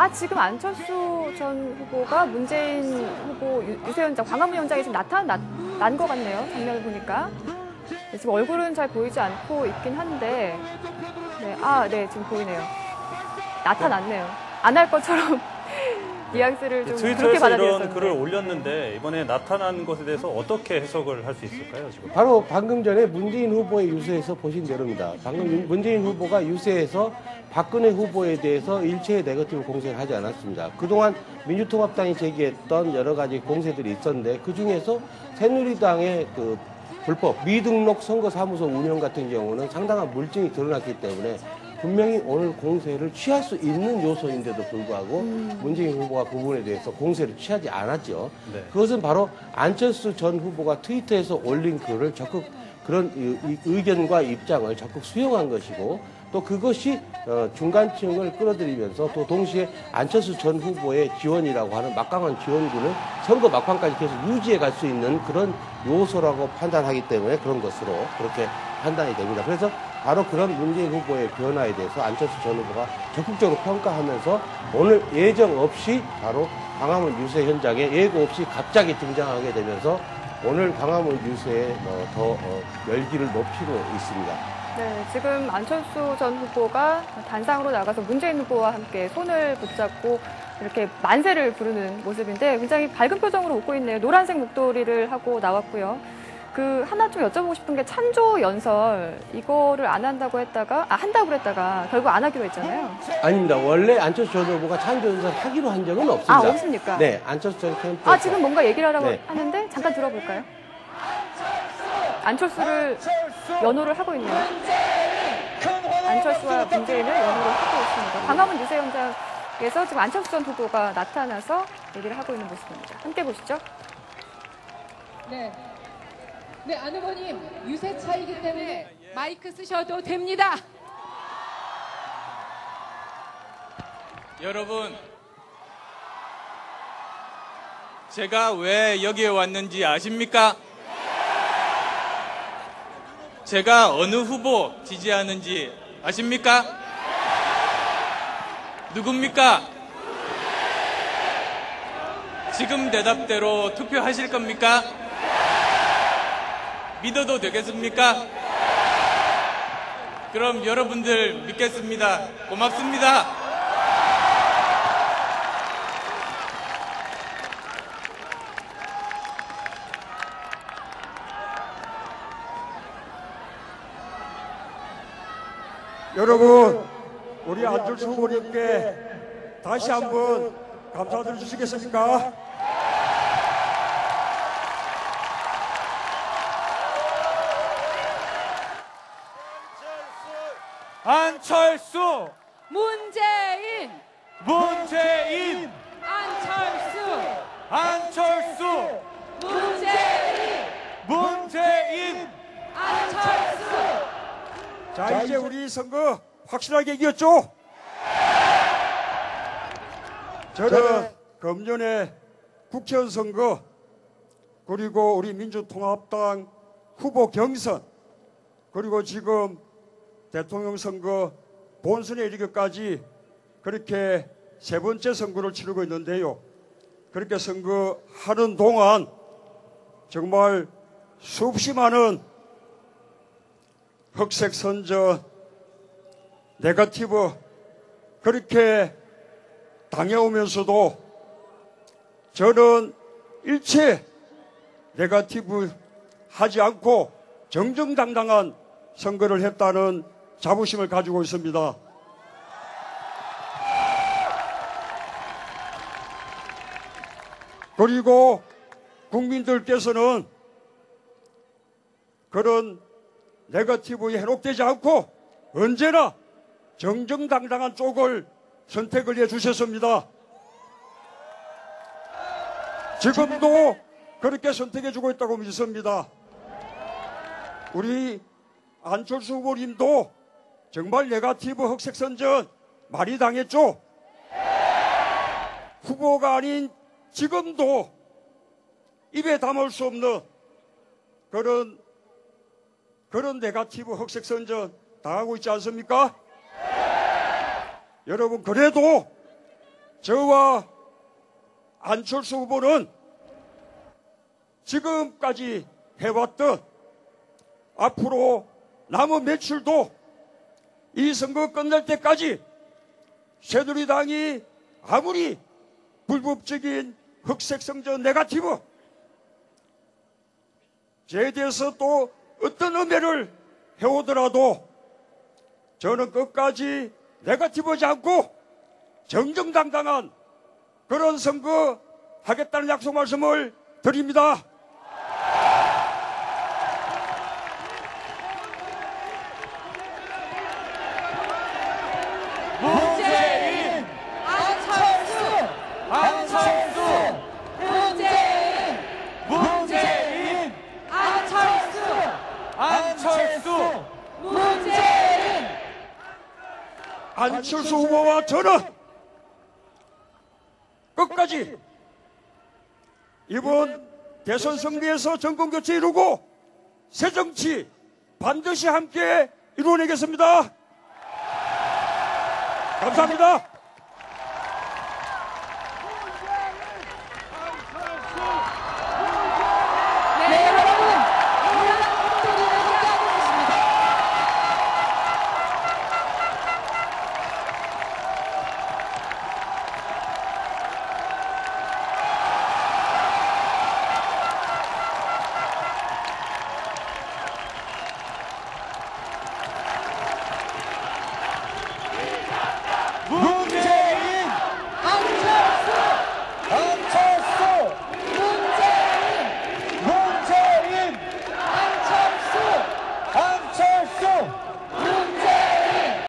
아 지금 안철수 전 후보가 문재인 후보 유- 유세현 장 광화문 현장에 지금 나타난 것 같네요. 장면을 보니까 네, 지금 얼굴은 잘 보이지 않고 있긴 한데 네, 아, 네 지금 보이네요. 나타났네요. 안 할 것처럼 뉘앙스를 좀 그렇게 트위터에서 이런 받아들였었는데. 글을 올렸는데 이번에 나타난 것에 대해서 어떻게 해석을 할 수 있을까요? 지금 바로 방금 전에 문재인 후보의 유세에서 보신 대로입니다. 방금 윤- 문재인 후보가 유세에서 박근혜 후보에 대해서 일체의 네거티브 공세를 하지 않았습니다. 그동안 민주통합당이 제기했던 여러 가지 공세들이 있었는데 그 중에서 새누리당의 그 불법 미등록 선거사무소 운영 같은 경우는 상당한 물증이 드러났기 때문에 분명히 오늘 공세를 취할 수 있는 요소인데도 불구하고 문재인 후보가 그 부분에 대해서 공세를 취하지 않았죠. 네. 그것은 바로 안철수 전 후보가 트위터에서 올린 글을 적극 그런 의견과 입장을 적극 수용한 것이고 또 그것이 어, 중간층을 끌어들이면서 또 동시에 안철수 전 후보의 지원이라고 하는 막강한 지원군을 선거 막판까지 계속 유지해 갈 수 있는 그런 요소라고 판단하기 때문에 그런 것으로 그렇게 판단이 됩니다. 그래서 바로 그런 문재인 후보의 변화에 대해서 안철수 전 후보가 적극적으로 평가하면서 오늘 예정 없이 바로 광화문 유세 현장에 예고 없이 갑자기 등장하게 되면서 오늘 광화문 유세에 어, 더 어, 열기를 높이고 있습니다. 네, 지금 안철수 전 후보가 단상으로 나가서 문재인 후보와 함께 손을 붙잡고 이렇게 만세를 부르는 모습인데 굉장히 밝은 표정으로 웃고 있네요. 노란색 목도리를 하고 나왔고요. 그 하나 좀 여쭤보고 싶은 게 찬조 연설 이거를 안 한다고 했다가 아 한다고 그랬다가 결국 안 하기로 했잖아요. 아닙니다. 원래 안철수 전 후보가 찬조 연설 하기로 한 적은 없습니다. 아 없습니까? 네, 안철수 전 캠프. 아 지금 뭔가 얘기를 하라고 네. 하는데 잠깐 들어볼까요? 안철수를 연호를 하고 있네요. 안철수와 문재인을 연호를 하고 있습니다. 광화문 유세 현장에서 지금 안철수 전 후보가 나타나서 얘기를 하고 있는 모습입니다. 함께 보시죠. 네. 네, 안 후보님, 유세 차이기 때문에 마이크 쓰셔도 됩니다. 여러분, 제가 왜 여기에 왔는지 아십니까? 제가 어느 후보 지지하는지 아십니까? 누굽니까? 지금 대답대로 투표하실 겁니까? 믿어도 되겠습니까? 그럼 여러분들 믿겠습니다. 고맙습니다. 여러분, 우리 안철수 후보님께 다시 한번 감사드려 주시겠습니까? 안철수, 문재인! 문재인, 안철수! 안철수, 문재인! 문재인. 안철수! 자, 이제 우리 선거 확실하게 이겼죠? 저는 금년에 국회의원 선거 그리고 우리 민주통합당 후보 경선 그리고 지금 대통령 선거 본선에 이르기까지 그렇게 세 번째 선거를 치르고 있는데요. 그렇게 선거하는 동안 정말 수없이 많은 흑색 선전, 네거티브 그렇게 당해오면서도 저는 일체 네거티브 하지 않고 정정당당한 선거를 했다는 자부심을 가지고 있습니다. 그리고 국민들께서는 그런 네거티브에 해롭되지 않고 언제나 정정당당한 쪽을 선택을 해 주셨습니다. 지금도 그렇게 선택해 주고 있다고 믿습니다. 우리 안철수 후보님도 정말 네거티브 흑색 선전 많이 당했죠? 후보가 아닌 지금도 입에 담을 수 없는 그런 그런 네가티브 흑색 선전 당하고 있지 않습니까? 여러분 그래도 저와 안철수 후보는 지금까지 해왔던 앞으로 남은 며칠도 이 선거 끝날 때까지 새누리당이 아무리 불법적인 흑색성저 네가티브 제 대해서 또 어떤 음해를 해오더라도 저는 끝까지 네가티브하지 않고 정정당당한 그런 선거 하겠다는 약속 말씀을 드립니다. 문재인 안철수 안철수 문재인 문재인 안철수 안철수 문재인 안철수 후보와 저는 끝까지 이번 대선 승리에서 정권 교체 이루고 새 정치 반드시 함께 이루어내겠습니다. 감사합니다.